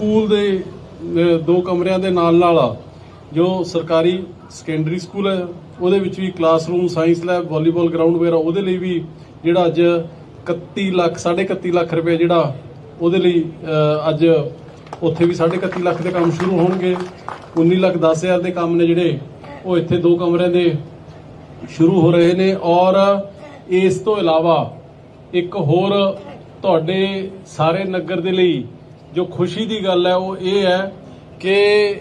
School ਦੇ ਦੋ ਕਮਰਿਆਂ ਦੇ ਨਾਲ ਨਾਲ ਜੋ ਸਰਕਾਰੀ ਸੈਕੰਡਰੀ ਸਕੂਲ ਹੈ, ਉਹਦੇ ਵਿੱਚ ਵੀ classroom science lab volleyball ground ਵਗੈਰਾ, ਉਹਦੇ ਲਈ ਵੀ ਜਿਹੜਾ ਅੱਜ 31 ਲੱਖ 31.5 ਲੱਖ ਰੁਪਏ ਜਿਹੜਾ ਉਹਦੇ ਲਈ ਅੱਜ ਉੱਥੇ ਵੀ 31.5 ਲੱਖ ਦੇ ਕੰਮ ਸ਼ੁਰੂ ਹੋਣਗੇ। 19 ਲੱਖ 10 ਹਜ਼ਾਰ ਦੇ ਕੰਮ ਨੇ ਜਿਹੜੇ, ਉਹ ਇੱਥੇ ਦੋ ਕਮਰਿਆਂ ਦੇ ਸ਼ੁਰੂ ਹੋ ਰਹੇ ਨੇ ਔਰ ਇਸ ਤੋਂ ਇਲਾਵਾ ਇੱਕ ਹੋਰ ਤੁਹਾਡੇ ਸਾਰੇ ਨਗਰ ਦੇ ਲਈ ਜੋ ਖੁਸ਼ੀ ਦੀ ਗੱਲ ਹੈ, ਉਹ ਇਹ ਹੈ ਕਿ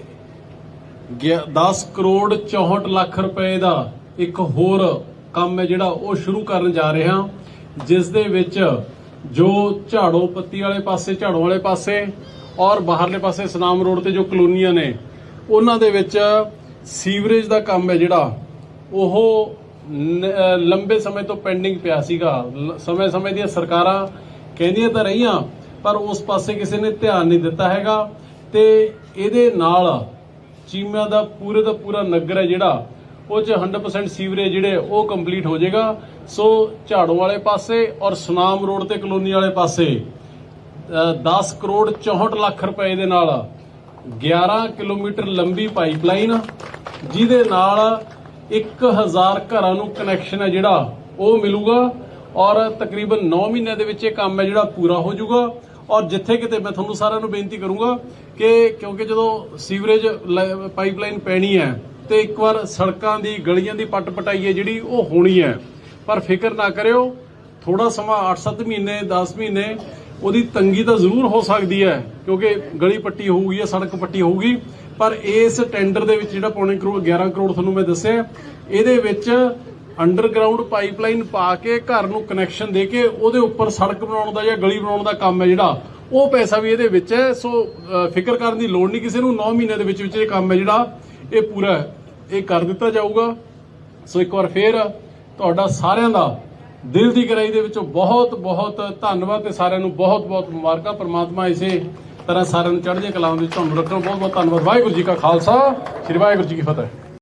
ਗਿਆ- 10 ਕਰੋੜ 64 ਲੱਖ ਰੁਪਏ ਦਾ ਇੱਕ ਹੋਰ ਕੰਮ ਹੈ ਜਿਹੜਾ ਉਹ ਸ਼ੁਰੂ ਕਰਨ ਜਾ ਰਹੇ ਹਾਂ, ਜਿਸ ਦੇ ਵਿੱਚ ਜੋ ਝਾੜੋ ਪੱਤੀ ਵਾਲੇ ਪਾਸੇ, ਝਾੜੋ ਵਾਲੇ ਪਾਸੇ ਔਰ ਬਾਹਰਲੇ ਪਾਸੇ ਸਨਾਮ ਰੋਡ ਤੇ ਜੋ ਕਲੋਨੀਆਂ ਨੇ, ਉਹਨਾਂ ਦੇ ਵਿੱਚ ਸੀਵਰੇਜ ਦਾ ਕੰਮ ਹੈ ਜਿਹੜਾ, ਉਹ ਲੰਬੇ ਸਮੇਂ ਤੋਂ ਪੈਂਡਿੰਗ ਪਿਆ ਸੀਗਾ। ਸਮੇਂ-ਸਮੇਂ ਦੀਆਂ ਸਰਕਾਰਾਂ ਕਹਿੰਦੀਆਂ ਤਾਂ ਰਹੀਆਂ ਪਰ ਉਸ ਪਾਸੇ ਕਿਸੇ ਨੇ ਧਿਆਨ ਨਹੀਂ ਦਿੱਤਾ ਹੈਗਾ ਤੇ ਇਹਦੇ ਨਾਲ ਚੀਮਾ ਦਾ ਪੂਰੇ ਦਾ ਪੂਰਾ ਨਗਰ ਹੈ ਜਿਹੜਾ ਉਹ ਚ 100% ਸੀਵਰੇਜ ਜਿਹੜੇ ਉਹ ਕੰਪਲੀਟ ਹੋ ਜਾਏਗਾ। ਸੋ ਝਾੜੋ ਵਾਲੇ ਪਾਸੇ ਔਰ ਸੁਨਾਮ ਰੋਡ ਤੇ ਕਲੋਨੀ ਵਾਲੇ ਪਾਸੇ ਅ, 10 ਕਰੋੜ 64 ਲੱਖ ਰੁਪਏ ਦੇ ਨਾਲ 11 ਕਿਲੋਮੀਟਰ ਲੰਬੀ ਪਾਈਪਲਾਈਨ ਜਿਹਦੇ ਨਾਲ 1000 ਘਰਾਂ ਨੂੰ ਕਨੈਕਸ਼ਨ ਹੈ ਜਿਹੜਾ ਉਹ ਮਿਲੂਗਾ। ਔਰ ਤਕਰੀਬਨ 9 ਮਹੀਨਿਆਂ ਦੇ ਵਿੱਚ ਇਹ ਕੰਮ ਹੈ ਜਿਹੜਾ ਪੂਰਾ ਹੋ ਜਾਊਗਾ। ਔਰ ਜਿੱਥੇ ਕਿਤੇ ਮੈਂ ਤੁਹਾਨੂੰ ਸਾਰਿਆਂ ਨੂੰ ਬੇਨਤੀ ਕਰੂੰਗਾ ਕਿ ਕਿਉਂਕਿ ਜਦੋਂ ਸੀਵਰੇਜ ਲ- ਪਾਈਪਲਾਈਨ ਪੈਣੀ ਹੈ ਤੇ ਇੱਕ ਵਾਰ ਸੜਕਾਂ ਦੀ, ਗਲੀਆਂ ਦੀ ਪੱਟ ਪਟਾਈ ਹੈ ਜਿਹੜੀ, ਉਹ ਹੋਣੀ ਹੈ। ਪਰ ਫਿਕਰ ਨਾ ਕਰਿਓ ਥੋੜਾ ਸਮਾਂ 8-7 ਮਹੀਨੇ 10 ਮਹੀਨੇ, ਉਹਦੀ ਤੰਗੀ ਤਾਂ ਜ਼ਰੂਰ ਹੋ ਸਕਦੀ ਹੈ, ਕਿਉਂਕਿ ਗਲੀ ਪੱਟੀ ਹੋਊਗੀ ਜਾਂ ਸੜਕ ਪੱਟੀ ਹੋਊਗੀ। ਪਰ ਇਸ ਟੈਂਡਰ ਦੇ ਵਿੱਚ ਜਿਹੜਾ ਪੌਣੇ ਕਰੋੜ 11 ਕਰੋੜ ਤੁਹਾਨੂੰ ਮੈਂ ਦੱਸਿਆ, ਇਹਦੇ ਵਿੱਚ ਅੰਡਰਗਰਾਉਂਡ ਪਾਈਪਲਾਈਨ ਪਾ ਕੇ ਘਰ ਨੂੰ ਕਨੈਕਸ਼ਨ ਦੇ ਕੇ ਉਹਦੇ ਉੱਪਰ ਸੜਕ ਬਣਾਉਣ ਦਾ ਜਾਂ ਗਲੀ ਬਣਾਉਣ ਦਾ ਕੰਮ ਹੈ ਜਿਹੜਾ, ਉਹ ਪੈਸਾ ਵੀ ਇਹਦੇ ਵਿੱਚ ਹੈ। ਸੋ ਫਿਕਰ ਕਰਨ ਦੀ ਲੋੜ ਨਹੀਂ ਕਿਸੇ ਨੂੰ। 9 ਮਹੀਨੇ ਦੇ ਵਿੱਚ ਵਿੱਚ ਇਹ ਕੰਮ ਹੈ ਜਿਹੜਾ, ਇਹ ਪੂਰਾ ਇਹ ਕਰ ਦਿੱਤਾ ਜਾਊਗਾ। ਸੋ ਇੱਕ ਵਾਰ ਫੇਰ ਤੁਹਾਡਾ ਸਾਰਿਆਂ ਦਾ ਦਿਲ ਦੀ ਗਹਿਰਾਈ ਦੇ ਵਿੱਚੋਂ ਬਹੁਤ ਬਹੁਤ ਧੰਨਵਾਦ ਤੇ ਸਾਰਿਆਂ ਨੂੰ ਬਹੁਤ ਬਹੁਤ ਮੁਬਾਰਕਾਂ। ਪ੍ਰਮਾਤਮਾ ਇਸੇ ਤਰ੍ਹਾਂ ਸਾਰਿਆਂ ਨੂੰ ਚੜ੍ਹਦੀਆਂ ਕਲਾਂ ਵਿੱਚ ਤੁਹਾਨੂੰ ਰੱਖਣਾ। ਬਹੁਤ ਬਹੁਤ ਧੰਨਵਾਦ। ਵਾਹਿਗੁਰੂ ਜੀ ਕਾ ਖਾਲਸਾ। ਸ੍ਰੀ ਵਾਹਿਗੁਰੂ ਜੀ ਕੀ ਫਤਿਹ।